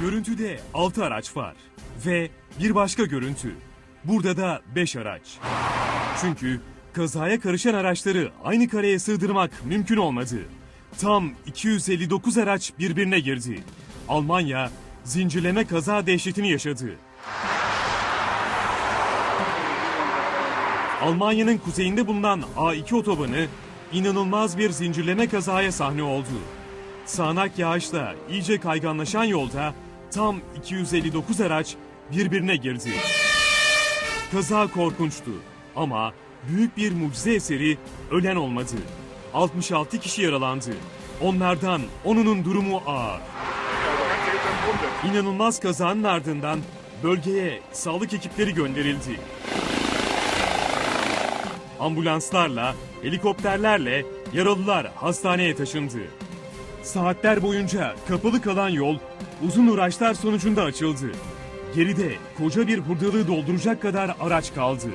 Görüntüde 6 araç var ve bir başka görüntü. Burada da 5 araç. Çünkü kazaya karışan araçları aynı kareye sığdırmak mümkün olmadı. Tam 259 araç birbirine girdi. Almanya zincirleme kaza dehşetini yaşadı. Almanya'nın kuzeyinde bulunan A2 otobanı inanılmaz bir zincirleme kazaya sahne oldu. Sağanak yağışla iyice kayganlaşan yolda tam 259 araç birbirine girdi. Kaza korkunçtu ama büyük bir mucize eseri ölen olmadı. 66 kişi yaralandı. Onlardan onunun durumu ağır. İnanılmaz kazanın ardından bölgeye sağlık ekipleri gönderildi. Ambulanslarla, helikopterlerle yaralılar hastaneye taşındı. Saatler boyunca kapalı kalan yol uzun uğraşlar sonucunda açıldı. Geride koca bir hurdalığı dolduracak kadar araç kaldı.